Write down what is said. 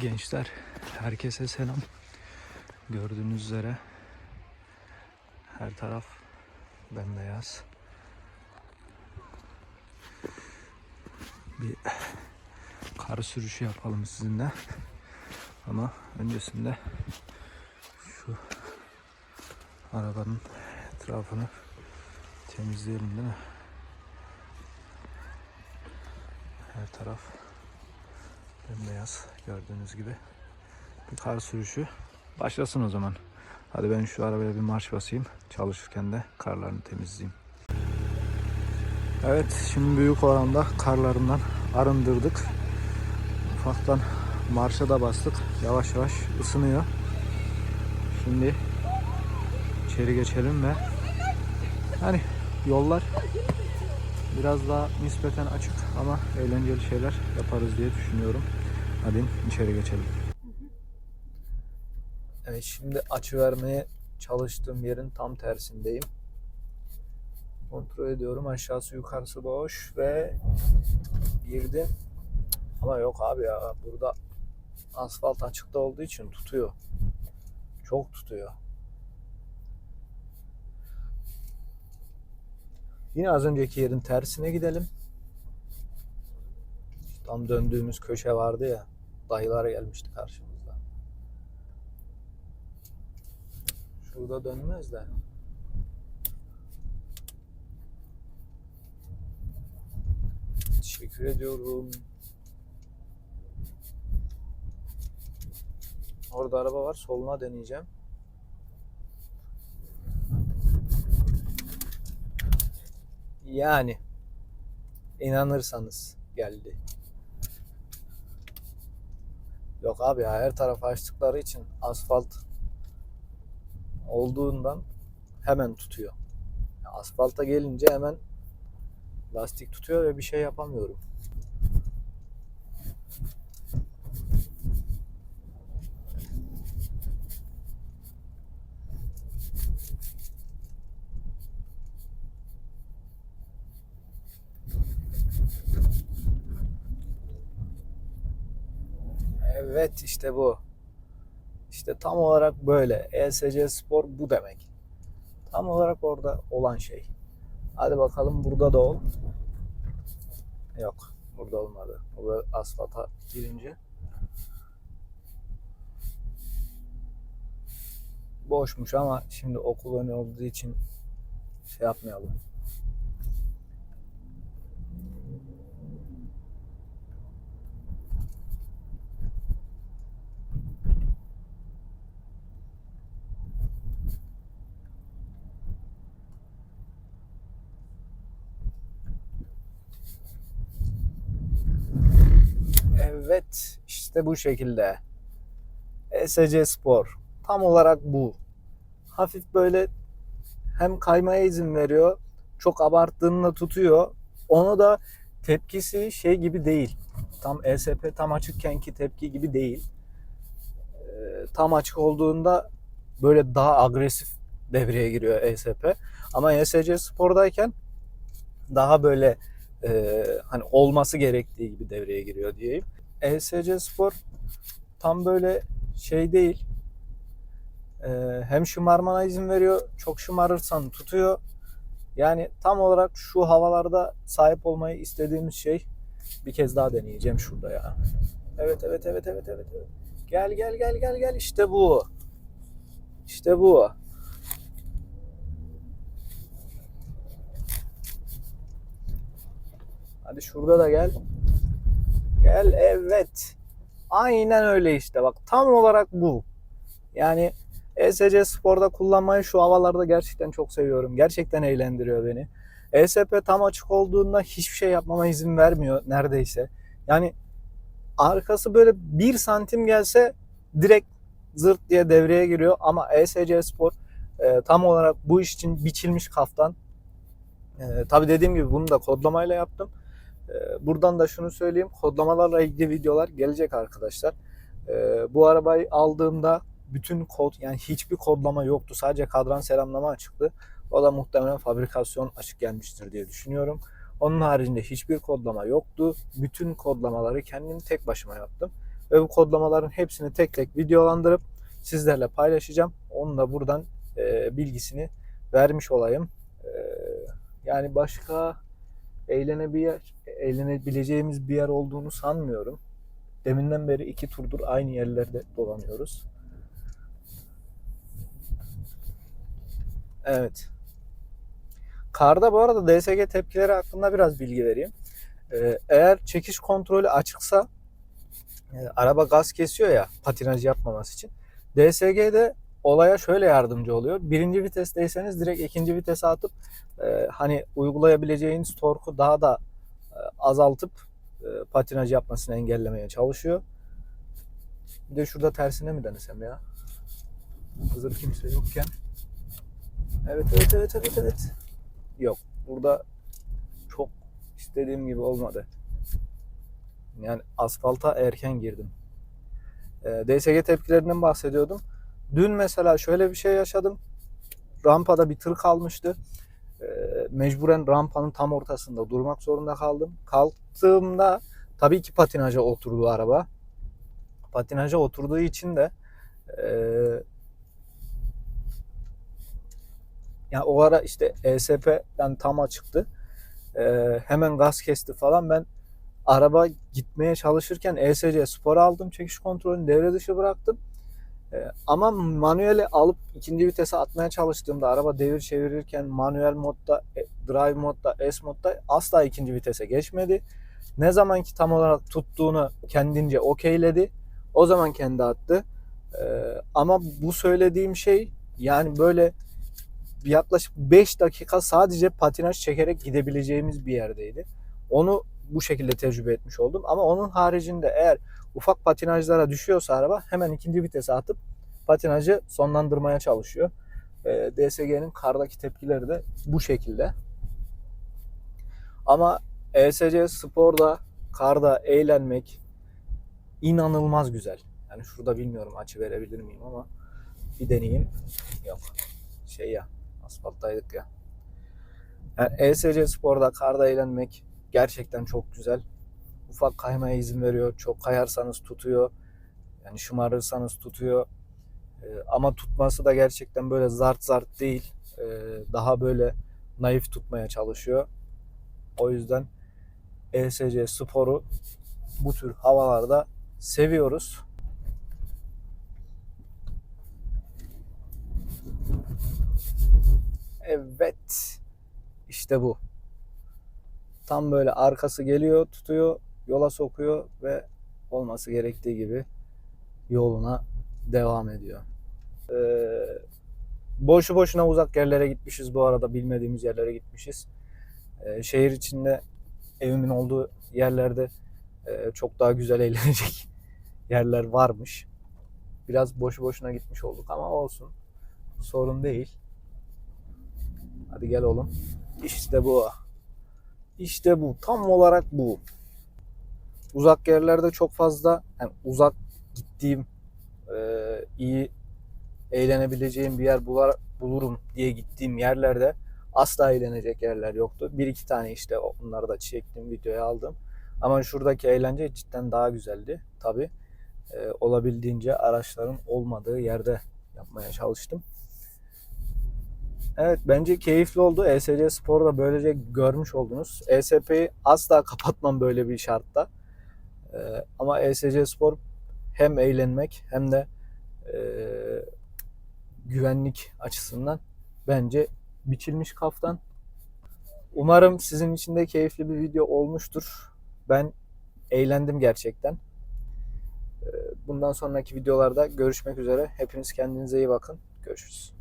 Gençler, herkese selam. Gördüğünüz üzere her taraf bembeyaz. Bir kar sürüşü yapalım sizinle. Ama öncesinde şu arabanın etrafını temizleyelim değil mi? Her taraf bembeyaz gördüğünüz gibi. Bir kar sürüşü başlasın o zaman. Hadi ben şu arabaya bir marş basayım. Çalışırken de karlarını temizleyeyim. Evet şimdi büyük oranda karlarından arındırdık. Ufaktan marşa da bastık. Yavaş yavaş ısınıyor. Şimdi içeri geçelim ve hani yollar biraz daha nispeten açık ama eğlenceli şeyler yaparız diye düşünüyorum. Hadi içeri geçelim. Evet şimdi açı vermeye çalıştığım yerin tam tersindeyim. Kontrol ediyorum aşağısı yukarısı boş ve girdim. Ama yok abi ya burada asfalt açıkta olduğu için tutuyor. Çok tutuyor. Yine az önceki yerin tersine gidelim. Tam döndüğümüz köşe vardı ya. Dayılar gelmişti karşımıza. Şurada dönmez de. Teşekkür ediyorum. Orada araba var. Soluna deneyeceğim. Yani inanırsanız geldi. Yok abi ya her tarafı açtıkları için asfalt olduğundan hemen tutuyor. Asfalta gelince hemen lastik tutuyor ve bir şey yapamıyorum. Evet işte bu. İşte tam olarak böyle. ESC Spor bu demek. Tam olarak orada olan şey. Hadi bakalım burada da ol. Yok. Burada olmadı. Burada asfalta girince. Boşmuş ama şimdi okul önü olduğu için şey yapmayalım. Evet, işte bu şekilde. ESC Spor. Tam olarak bu. Hafif böyle hem kaymaya izin veriyor, çok abarttığında tutuyor. Onu da tepkisi şey gibi değil. Tam ESP tam açıkkenki tepki gibi değil. Ee, tam açık olduğunda böyle daha agresif devreye giriyor ESP. Ama ESC Spor'dayken daha böyle e, hani olması gerektiği gibi devreye giriyor diyeyim. ESC Spor tam böyle şey değil. E, hem şımarmana izin veriyor, çok şımarırsan tutuyor. Yani tam olarak şu havalarda sahip olmayı istediğimiz şey bir kez daha deneyeceğim şurada ya. Evet evet evet evet evet. evet. Gel gel gel gel gel işte bu. İşte bu. Hadi şurada da gel. Gel evet. Aynen öyle işte bak tam olarak bu. Yani ESC Spor'da kullanmayı şu havalarda gerçekten çok seviyorum. Gerçekten eğlendiriyor beni. ESP tam açık olduğunda hiçbir şey yapmama izin vermiyor neredeyse. Yani arkası böyle bir santim gelse direkt zırt diye devreye giriyor. Ama ESC Spor e, tam olarak bu iş için biçilmiş kaftan. E, tabii dediğim gibi bunu da kodlamayla yaptım. Ee, Buradan da şunu söyleyeyim. Kodlamalarla ilgili videolar gelecek arkadaşlar. Ee, Bu arabayı aldığımda bütün kod yani hiçbir kodlama yoktu. Sadece kadran selamlama açıktı. O da muhtemelen fabrikasyon açık gelmiştir diye düşünüyorum. Onun haricinde hiçbir kodlama yoktu. Bütün kodlamaları kendim tek başıma yaptım. Ve bu kodlamaların hepsini tek tek videolandırıp sizlerle paylaşacağım. Onun da buradan e, bilgisini vermiş olayım. E, yani başka eğlenebilir, eğlenebileceğimiz bir yer olduğunu sanmıyorum. Deminden beri iki turdur aynı yerlerde dolanıyoruz. Evet. Karda bu arada DSG tepkileri hakkında biraz bilgi vereyim. Ee, eğer çekiş kontrolü açıksa e, araba gaz kesiyor ya patinaj yapmaması için. DSG'de olaya şöyle yardımcı oluyor. Birinci vitesteyseniz direkt ikinci vitese atıp e, hani uygulayabileceğiniz torku daha da azaltıp e, patinaj yapmasını engellemeye çalışıyor. Bir de şurada tersine mi denesem ya? Hazır kimse yokken. Evet evet evet evet evet. Yok. Burada çok istediğim gibi olmadı. Yani asfalta erken girdim. E, DSG tepkilerinden bahsediyordum. Dün mesela şöyle bir şey yaşadım. Rampada bir tır kalmıştı. E, mecburen rampanın tam ortasında durmak zorunda kaldım. Kalktığımda tabii ki patinaja oturdu araba. Patinaja oturduğu için de e, yani o ara işte ESP'den tam açıktı. E, hemen gaz kesti falan. Ben araba gitmeye çalışırken ESC spor aldım. Çekiş kontrolünü devre dışı bıraktım. E, ama manueli alıp ikinci vitese atmaya çalıştığımda araba devir çevirirken manuel modda, e, drive modda, S modda asla ikinci vitese geçmedi. Ne zaman ki tam olarak tuttuğunu kendince okeyledi. O zaman kendi attı. E, ama bu söylediğim şey yani böyle yaklaşık 5 dakika sadece patinaj çekerek gidebileceğimiz bir yerdeydi. Onu bu şekilde tecrübe etmiş oldum. Ama onun haricinde eğer ufak patinajlara düşüyorsa araba hemen ikinci vitese atıp patinajı sonlandırmaya çalışıyor. E, DSG'nin kardaki tepkileri de bu şekilde. Ama ESC Spor'da karda eğlenmek inanılmaz güzel. Yani şurada bilmiyorum açı verebilir miyim ama bir deneyeyim. Yok. Şey ya asfalttaydık ya. Yani ESC Spor'da karda eğlenmek gerçekten çok güzel. Ufak kaymaya izin veriyor. Çok kayarsanız tutuyor. Yani şımarırsanız tutuyor. Ee, ama tutması da gerçekten böyle zart zart değil. Ee, daha böyle naif tutmaya çalışıyor. O yüzden ESC sporu bu tür havalarda seviyoruz. Evet. İşte bu. Tam böyle arkası geliyor, tutuyor, yola sokuyor ve olması gerektiği gibi yoluna devam ediyor. Ee, boşu boşuna uzak yerlere gitmişiz bu arada bilmediğimiz yerlere gitmişiz. Ee, şehir içinde evimin olduğu yerlerde e, çok daha güzel eğlenecek yerler varmış. Biraz boşu boşuna gitmiş olduk ama olsun. Sorun değil. Hadi gel oğlum. İşte bu. İşte bu. Tam olarak bu. Uzak yerlerde çok fazla yani uzak gittiğim e, iyi eğlenebileceğim bir yer bular, bulurum diye gittiğim yerlerde asla eğlenecek yerler yoktu. Bir iki tane işte onları da çektim, videoya aldım. Ama şuradaki eğlence cidden daha güzeldi. Tabi e, olabildiğince araçların olmadığı yerde yapmaya çalıştım. Evet bence keyifli oldu. ESC Spor'u da böylece görmüş oldunuz. ESP'yi asla kapatmam böyle bir şartta. Ee, ama ESC Spor hem eğlenmek hem de e, güvenlik açısından bence biçilmiş kaftan. Umarım sizin için de keyifli bir video olmuştur. Ben eğlendim gerçekten. Ee, Bundan sonraki videolarda görüşmek üzere. Hepiniz kendinize iyi bakın. Görüşürüz.